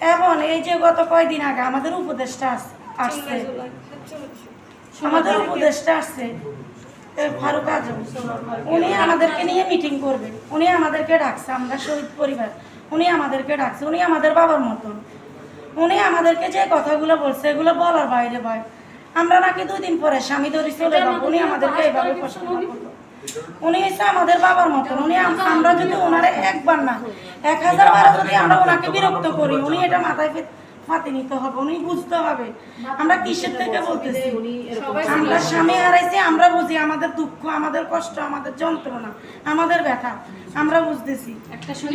এবং এই যে গত কয়দিন আগে আমাদের উপদেশটা আস- আসছে। আমাদের উপদেশটা আসছে। ফারুক আজম। উনি আমাদেরকে নিয়ে মিটিং করবে। উনি আমাদেরকে ডাকছে আমরা শহীদ পরিবার। উনি আমাদেরকে ডাকছে উনি আমাদের বাবার মতন। উনি আমাদেরকে যে কথাগুলো বলছে এগুলো বলার বাইরে ভাই। আমরা নাকি দুই দিন পরে স্বামী ধরে চলে যাব। উনি আমাদেরকে এইভাবে প্রশ্ন উনি হচ্ছে আমাদের বাবার মতন। উনি আমরা যদি ওনারে একবার না এক হাজার বার যদি আমরা ওনাকে বিরক্ত করি উনি এটা মাথায় ফাতে নিতে হবে উনি বুঝতে হবে। আমরা কিসের থেকে বলতেছি? আমরা স্বামী হারাইছি আমরা বুঝি আমাদের দুঃখ আমাদের কষ্ট আমাদের যন্ত্রণা আমাদের ব্যথা আমরা বুঝতেছি।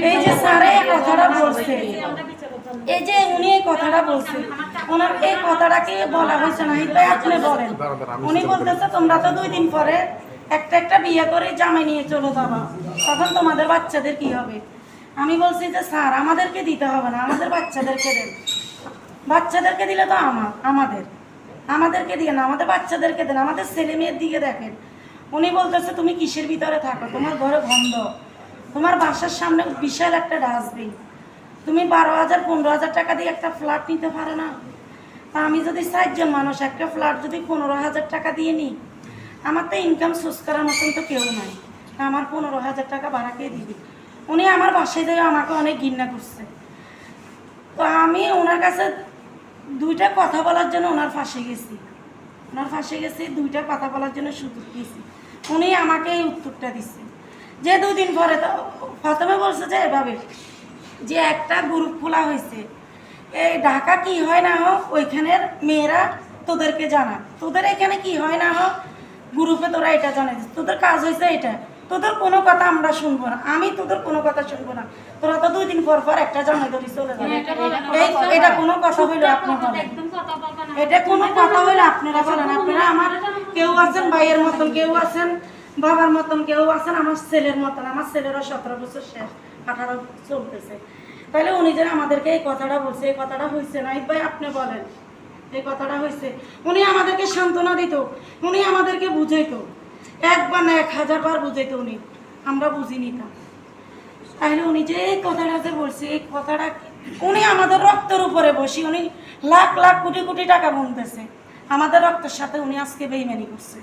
এই যে স্যার এই কথাটা বলছে এই যে উনি এই কথাটা বলছে ওনার এই কথাটাকে বলা হয়েছে না তাই আপনি বলেন। উনি বলতেছে তোমরা তো দুই দিন পরে একটা একটা বিয়ে করে জামাই নিয়ে চলে যাবা। তখন তোমাদের বাচ্চাদের কি হবে? আমি বলছি যে, স্যার, আমাদেরকে দিতে হবে না, আমাদের বাচ্চাদেরকে দেন। বাচ্চাদেরকে দিলে তো আমার আমাদের। আমাদেরকে দিয়ে না, আমাদের বাচ্চাদেরকে দেন। আমাদের ছেলে মেয়ের দিকে দেখেন। উনি বলতেছে, তুমি কিসের ভিতরে থাকো? তোমার ঘরে বন্ধ তোমার বাসার সামনে বিশাল একটা ডাস্টবিন। তুমি বারো হাজার, পনেরো হাজার টাকা দিয়ে একটা ফ্ল্যাট নিতে পারো না। তা আমি যদি চারজন মানুষ, একটা ফ্ল্যাট যদি পনেরো হাজার টাকা দিয়ে নিই আমার তো ইনকাম সোর্স করার মতন তো কেউ নাই। আমার পনেরো হাজার টাকা ভাড়া কে দিবি? উনি আমার বাসায় থেকে আমাকে অনেক ঘৃণা করছে। তো আমি ওনার কাছে দুইটা কথা বলার জন্য ওনার ফাঁসে গেছি। ওনার ফাঁসে গেছি, দুইটা কথা বলার জন্য সুযোগ দিয়েছি উনি আমাকে এই উত্তরটা দিচ্ছে যে দুদিন পরে তো প্রথমে বলছে যে এভাবে, যে একটা গ্রুপ খোলা হয়েছে। এই ঢাকা কি হয় না হোক ওইখানের মেয়েরা তোদেরকে জানা তোদের এখানে কি হয় না হোক গ্রুপে তোরা এটা জানাই তোদের কাজ হয়েছে এটা। তোদের কোনো কথা আমরা শুনব না। আমি তোদের কোনো কথা শুনব না। তোরা তো দুই দিন পর পর একটা জামাই ধরি চলে যাবে। এটা কোনো কথা হইল আপনি বলেন এটা কোনো কথা হইলে আপনারা বলেন। আপনারা আমার কেউ আছেন ভাইয়ের মতন কেউ আছেন বাবার মতন কেউ আছেন আমার ছেলের মতন। আমার ছেলেরও সতেরো বছর শেষ আঠারো চলতেছে। তাহলে উনি যে আমাদেরকে এই কথাটা বলছে এই কথাটা হয়েছে না। ভাই আপনি বলেন। এই কথাটা হয়েছে উনি আমাদেরকে সান্ত্বনা দিত, উনি আমাদেরকে বুঝাইতো। একবার না এক হাজার বার বুঝাইতো উনি। আমরা বুঝিনি নিতাম। তাহলে উনি যে এই কথাটা যে বলছে, এই কথাটা উনি আমাদের রক্তের উপরে বসি, উনি লাখ লাখ কোটি কোটি টাকা বুনতেছে আমাদের রক্তের সাথে উনি আজকে বেইমানি করছে।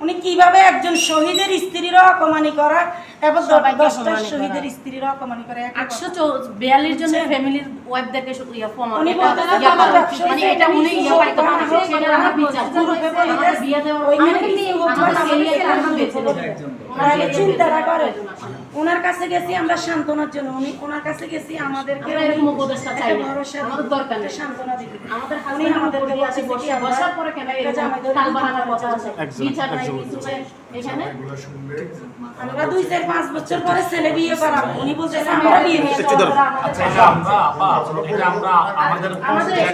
উনি কীভাবে একজন শহীদের স্ত্রীর অপমানি করা এবং দশটা। শহীদের স্ত্রীর অপমানি করে একশো চৌ- বিয়াল্লিশ জনের ফ্যামিলির ওয়াইফদেরকে দেখে ইয়া উনি এটা উনি ওনারা করে কাছে গেছি আমরা সান্ত্বনার জন্য। উনি ওনার কাছে গেছি আমাদেরকে সান্ত্বনা দিতে। আমরা দুই চার পাঁচ বছর পরে ছেলে বিয়ে করাবো। উনি আমরা বিয়ে। আচ্ছা আমরা আমাদের আমাদের